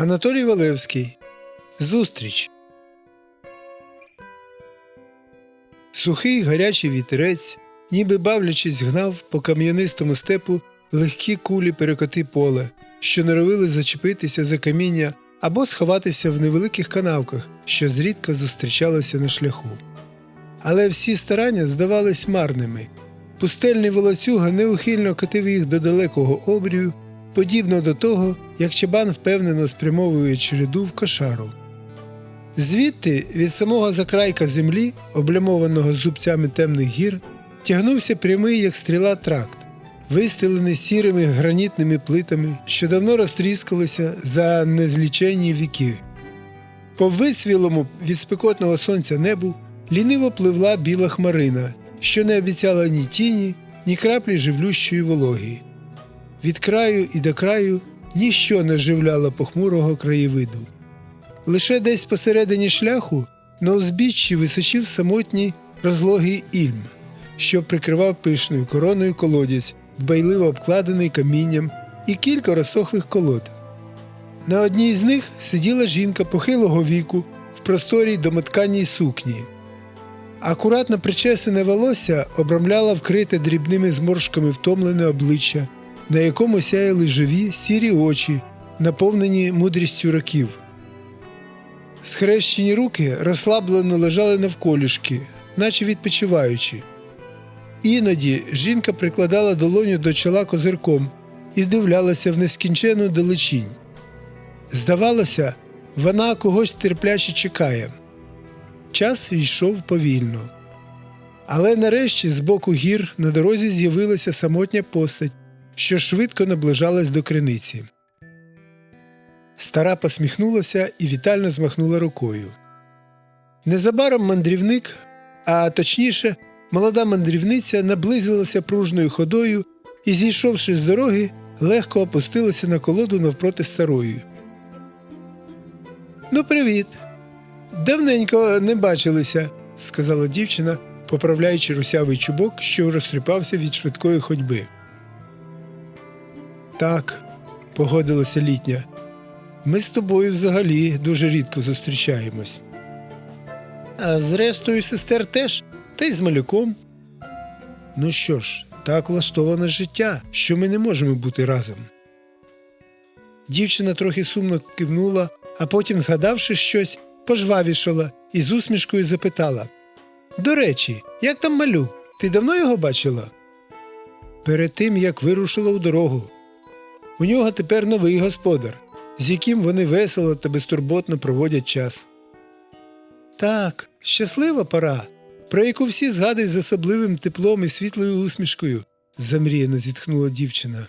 Анатолій Валевський. Зустріч. Сухий гарячий вітерець, ніби бавлячись, гнав по кам'янистому степу легкі кулі перекоти поля, що норовили зачепитися за каміння або сховатися в невеликих канавках, що зрідка зустрічалися на шляху. Але всі старання здавались марними. Пустельний волоцюга неухильно катив їх до далекого обрію, подібно до того, як чебан впевнено спрямовує череду в кошару. Звідти, від самого закрайка землі, облямованого зубцями темних гір, тягнувся прямий, як стріла тракт, вистелений сірими гранітними плитами, що давно розтріскалися за незліченні віки. По висвілому від спекотного сонця небу ліниво пливла біла хмарина, що не обіцяла ні тіні, ні краплі живлющої вологи. Від краю і до краю ніщо не живляло похмурого краєвиду. Лише десь посередині шляху на узбіччі височив самотній розлогий ільм, що прикривав пишною короною колодязь, дбайливо обкладений камінням, і кілька розсохлих колод. На одній з них сиділа жінка похилого віку в просторій домотканій сукні. Акуратно причесане волосся обрамляло вкрите дрібними зморшками втомлене обличчя, на якому сяяли живі сірі очі, наповнені мудрістю років. Схрещені руки розслаблено лежали навколішки, наче відпочиваючи. Іноді жінка прикладала долоню до чола козирком і вдивлялася в нескінчену далечінь. Здавалося, вона когось терпляче чекає. Час йшов повільно. Але нарешті з боку гір на дорозі з'явилася самотня постать, що швидко наближалась до криниці. Стара посміхнулася і вітально змахнула рукою. Незабаром мандрівник, а точніше, молода мандрівниця наблизилася пружною ходою і, зійшовши з дороги, легко опустилася на колоду навпроти старої. Ну, привіт. Давненько не бачилися, сказала дівчина, поправляючи русявий чубок, що розтріпався від швидкої ходьби. Так, погодилася літня. Ми з тобою взагалі дуже рідко зустрічаємось. А зрештою, сестер теж, та й з малюком. Ну що ж, так влаштоване життя, що ми не можемо бути разом. Дівчина трохи сумно кивнула, а потім, згадавши щось, пожвавішала і з усмішкою запитала До речі, як там малюк? Ти давно його бачила? Перед тим, як вирушила у дорогу. У нього тепер новий господар, з яким вони весело та безтурботно проводять час. Так, щаслива пора, про яку всі згадують з особливим теплом і світлою усмішкою, замріяно зітхнула дівчина.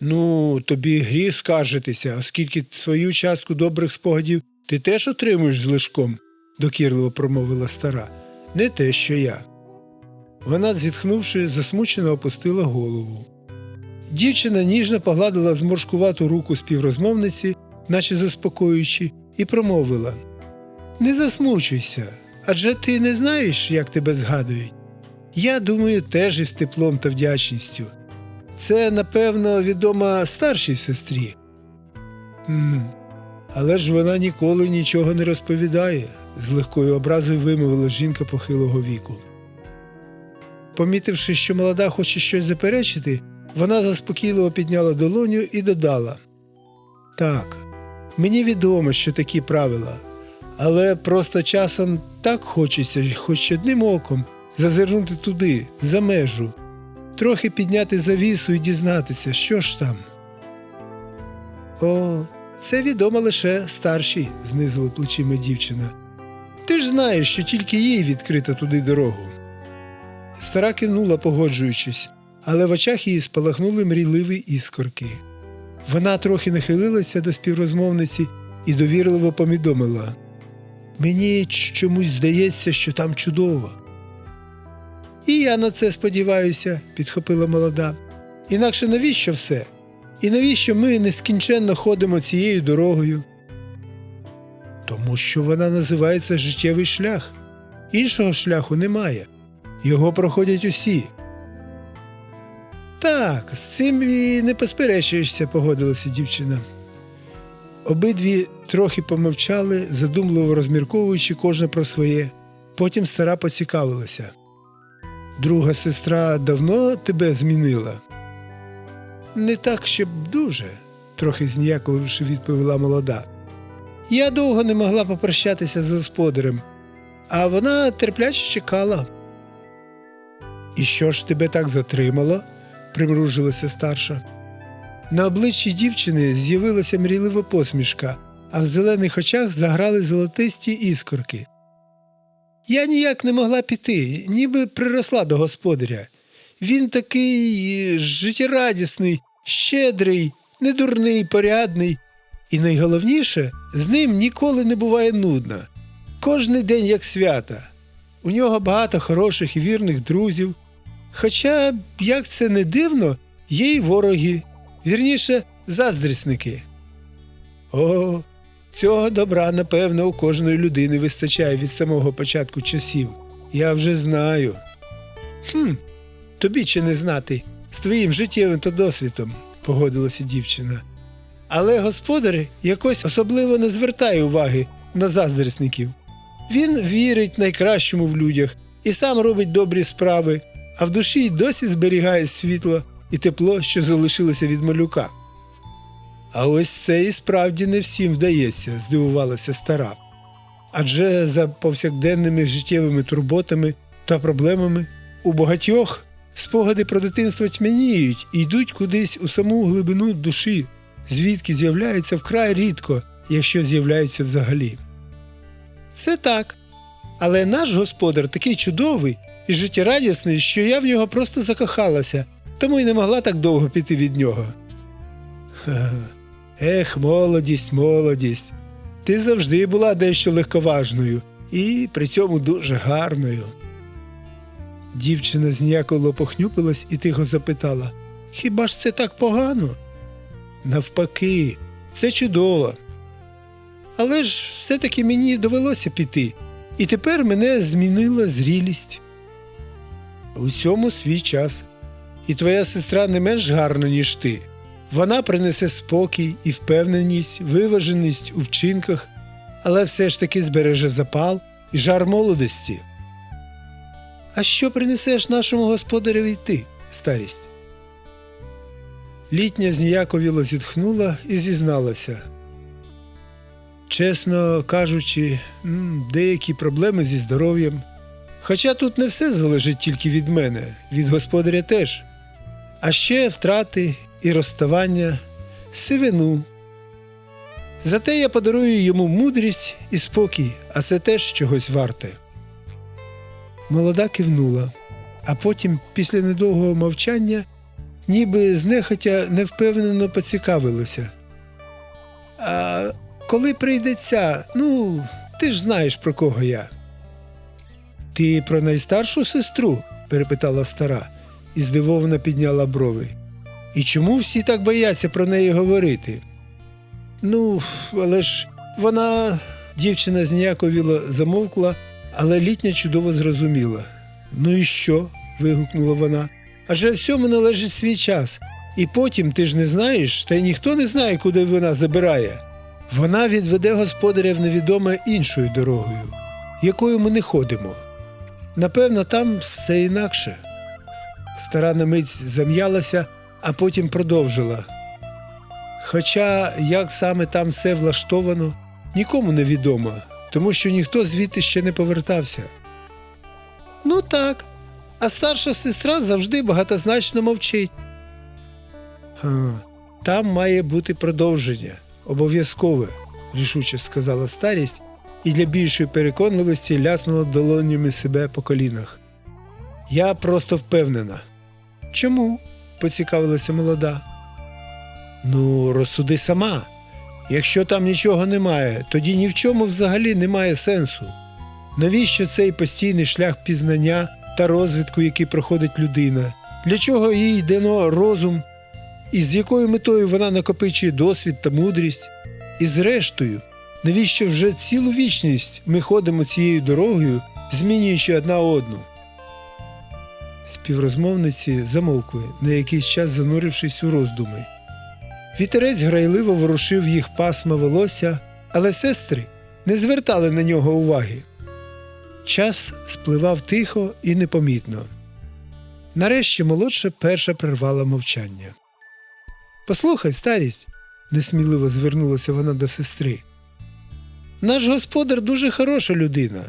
Ну, тобі гріх скаржитися, оскільки свою частку добрих спогадів ти теж отримуєш з лишком, докірливо промовила стара. Не те, що я. Вона, зітхнувши, засмучено опустила голову. Дівчина ніжно погладила зморшкувату руку співрозмовниці, наче заспокоюючи, і промовила Не засмучуйся, адже ти не знаєш, як тебе згадують. Я думаю, теж із теплом та вдячністю. Це, напевно, відома старшій сестрі. «Хм, Але ж вона ніколи нічого не розповідає, з легкою образою вимовила жінка похилого віку. Помітивши, що молода хоче щось заперечити, вона заспокійливо підняла долоню і додала Так, мені відомо, що такі правила, але просто часом так хочеться, хоч одним оком зазирнути туди, за межу, трохи підняти завісу і дізнатися, що ж там. О, це відомо лише старшій, знизила плечима дівчина. Ти ж знаєш, що тільки їй відкрита туди дорогу. Стара кивнула, погоджуючись, але в очах її спалахнули мрійливі іскорки. Вона трохи нахилилася до співрозмовниці і довірливо повідомила Мені чомусь здається, що там чудово. І я на це сподіваюся, підхопила молода. Інакше навіщо все? І навіщо ми нескінченно ходимо цією дорогою? Тому що вона називається життєвий шлях. Іншого шляху немає. Його проходять усі. Так, з цим і не посперечуєшся, погодилася дівчина. Обидві трохи помовчали, задумливо розмірковуючи кожна про своє. Потім стара поцікавилася. Друга сестра давно тебе змінила? Не так, щоб дуже, трохи зніяковивши відповіла молода. Я довго не могла попрощатися з господарем, а вона терпляче чекала. І що ж тебе так затримало? Примружилася старша. На обличчі дівчини з'явилася мрійлива посмішка, а в зелених очах заграли золотисті іскорки. Я ніяк не могла піти, ніби приросла до господаря. Він такий е, життєрадісний, щедрий, недурний, порядний. І найголовніше, з ним ніколи не буває нудно. Кожний день як свята. У нього багато хороших і вірних друзів. Хоча, як це не дивно, є й вороги, вірніше, заздрісники. О, цього добра, напевно, у кожної людини вистачає від самого початку часів. Я вже знаю. Хм, тобі чи не знати, з твоїм життєвим та досвідом, погодилася дівчина. Але господар якось особливо не звертає уваги на заздрісників. Він вірить найкращому в людях і сам робить добрі справи, а в душі й досі зберігає світло і тепло, що залишилося від малюка. А ось це і справді не всім вдається, здивувалася стара. Адже за повсякденними життєвими турботами та проблемами у багатьох спогади про дитинство тьмяніють і йдуть кудись у саму глибину душі, звідки з'являються вкрай рідко, якщо з'являються взагалі. Це так. Але наш господар такий чудовий і життєрадісний, що я в нього просто закохалася, тому й не могла так довго піти від нього. Ех, молодість, молодість. Ти завжди була дещо легковажною і при цьому дуже гарною. Дівчина зніяково похнюпилась і тихо запитала Хіба ж це так погано? Навпаки, це чудово. Але ж все-таки мені довелося піти, і тепер мене змінила зрілість. Усьому свій час. І твоя сестра не менш гарна, ніж ти. Вона принесе спокій і впевненість, виваженість у вчинках, але все ж таки збереже запал і жар молодості. А що принесеш нашому господареві ти, старість? Літня зніяковіло зітхнула і зізналася. Чесно кажучи, деякі проблеми зі здоров'ям. Хоча тут не все залежить тільки від мене, від господаря теж. А ще втрати і розставання, сивину. Зате я подарую йому мудрість і спокій, а це теж чогось варте. Молода кивнула, а потім, після недовгого мовчання, ніби знехотя невпевнено поцікавилася. А коли прийдеться, ну, ти ж знаєш, про кого я. Ти про найстаршу сестру? перепитала стара і здивовано підняла брови. І чому всі так бояться про неї говорити? Ну, але ж вона. Дівчина зніяковіло замовкла, але літня чудово зрозуміла. Ну і що? вигукнула вона. Адже всьому належить свій час. І потім ти ж не знаєш, та й ніхто не знає, куди вона забирає. Вона відведе господаря в невідоме іншою дорогою, якою ми не ходимо. Напевно, там все інакше. Стара на мить зам'ялася, а потім продовжила. Хоча як саме там все влаштовано, нікому не відомо, тому що ніхто звідти ще не повертався. Ну так, а старша сестра завжди багатозначно мовчить. Там має бути продовження, обов'язкове, рішуче сказала старість і для більшої переконливості ляснула долонями себе по колінах. Я просто впевнена. Чому? поцікавилася молода. Ну, розсуди сама. Якщо там нічого немає, тоді ні в чому взагалі немає сенсу. Навіщо цей постійний шлях пізнання та розвитку, який проходить людина? Для чого їй дано розум, і з якою метою вона накопичує досвід та мудрість? І зрештою, навіщо вже цілу вічність ми ходимо цією дорогою, змінюючи одна одну? Співрозмовниці замовкли, на якийсь час занурившись у роздуми. Вітерець грайливо ворушив їх пасма волосся, але сестри не звертали на нього уваги. Час спливав тихо і непомітно. Нарешті молодша перша прервала мовчання. Послухай, старість, несміливо звернулася вона до сестри. Наш господар дуже хороша людина,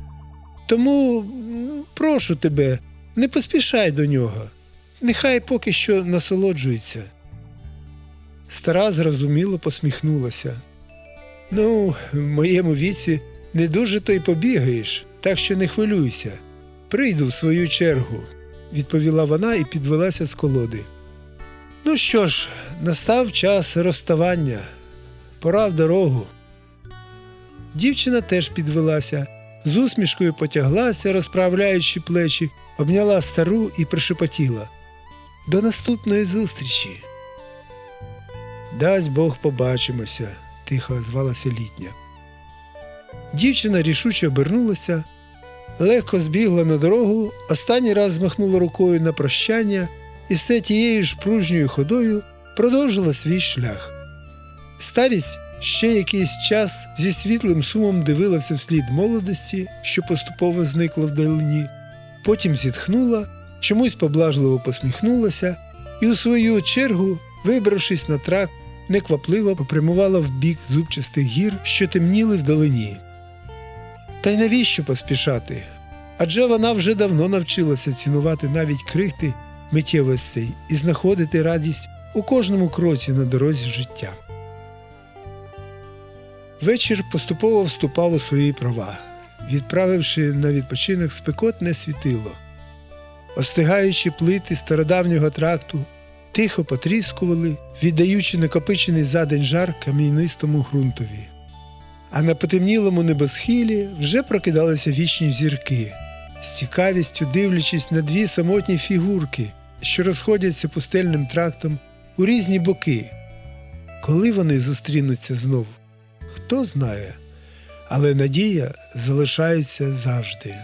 тому прошу тебе, не поспішай до нього. Нехай поки що насолоджується. Стара зрозуміло посміхнулася. Ну, в моєму віці не дуже то й побігаєш, так що не хвилюйся. Прийду в свою чергу, відповіла вона і підвелася з колоди. Ну що ж, настав час розставання. Пора в дорогу. Дівчина теж підвелася, з усмішкою потяглася, розправляючи плечі, обняла стару і пришепотіла. До наступної зустрічі. Дасть Бог побачимося, тихо озвалася літня. Дівчина рішуче обернулася, легко збігла на дорогу, останній раз змахнула рукою на прощання і все тією ж пружньою ходою продовжила свій шлях. Старість ще якийсь час зі світлим сумом дивилася вслід молодості, що поступово зникла вдалині, потім зітхнула, чомусь поблажливо посміхнулася і у свою чергу, вибравшись на трак, неквапливо попрямувала в бік зубчастих гір, що темніли вдалині. Та й навіщо поспішати? Адже вона вже давно навчилася цінувати навіть крихти миттєвостей і знаходити радість у кожному кроці на дорозі життя. Вечір поступово вступав у свої права, відправивши на відпочинок спекотне світило. Остигаючі плити стародавнього тракту тихо потріскували, віддаючи накопичений за день жар кам'янистому ґрунтові. А на потемнілому небосхилі вже прокидалися вічні зірки, з цікавістю дивлячись на дві самотні фігурки, що розходяться пустельним трактом у різні боки. Коли вони зустрінуться знову, хто знає, але надія залишається завжди.